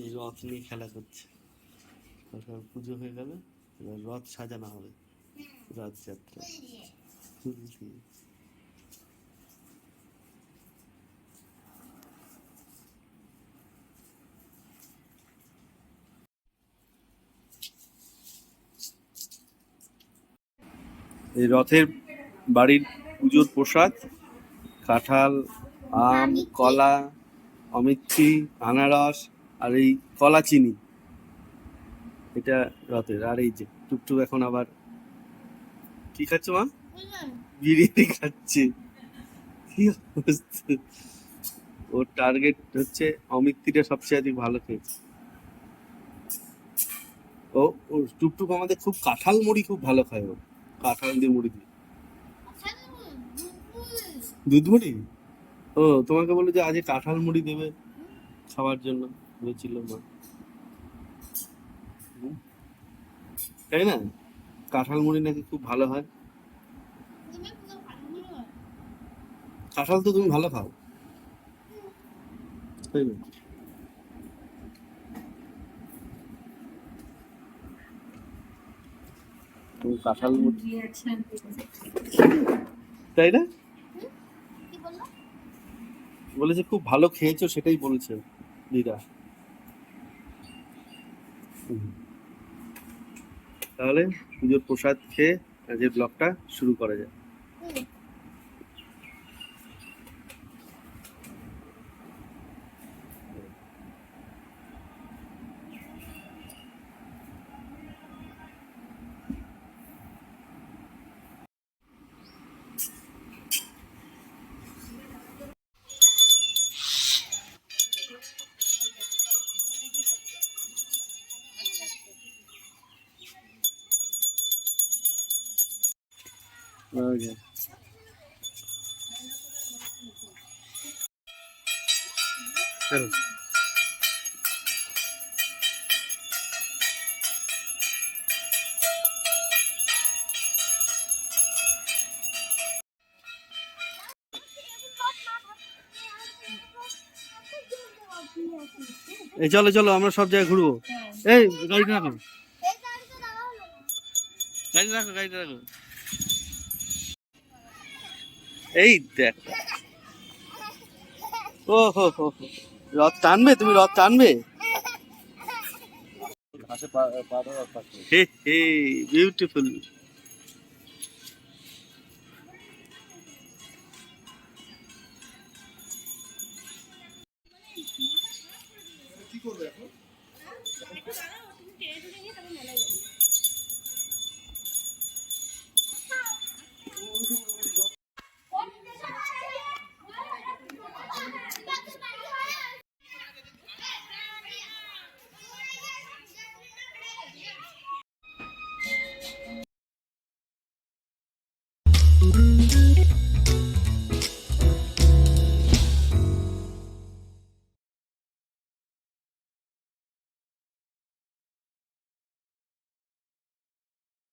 এই রথ নিয়ে খেলা করছে পুজো হয়ে গেল, এবার রথ সাজানো হবে, রথযাত্রা ফুল দিয়ে। এই রথের বাড়ির পুজোর প্রসাদ, কাঁঠাল, আম, কলা, অমিত্রি, আনারস আর এই কলা চিনি এটা রথের। আর এই যে টুকটুক এখন আবার কি খাচ্ছে মা? বিরিয়ানি খাচ্ছে। কি অবস্থা? ওর টার্গেট হচ্ছে অমিত্রিটা সবচেয়ে অধিক ভালো খেয়েছে। ও ও টুকটুক আমাদের খুব কাঁঠাল মুড়ি খুব ভালো খায় ও। কাঁঠাল দিয়ে মুড়ি দিয়ে। দুধ মুড়ি ও তোমাকে বলে যে আজ কাঁঠাল মুড়ি দেবে খাওয়ার জন্য। মা তাই না? কাঁঠাল মুড়ি নাকি খুব ভালো হয়। কাঁঠাল তো তুমি ভালো খাও। তাই না? তুমি কাঁঠাল মুড়ি তাই না? বলেছে খুব ভালো খেয়েছো সেটাই বলছে দিদা। তাহলে পুজোর প্রসাদ খেয়ে আজকের ব্লগটা শুরু করা যায় Okay. চলো এই চলো চলো আমরা সব জায়গায় ঘুরবো। এই গাড়িটা রাখো। গাড়িটা রাখো গাড়িটা রাখো। এই দেখ। ও হো রথ টানবে? তুমি রথ টানবে? হে হে বিউটিফুল কি করবে এখন?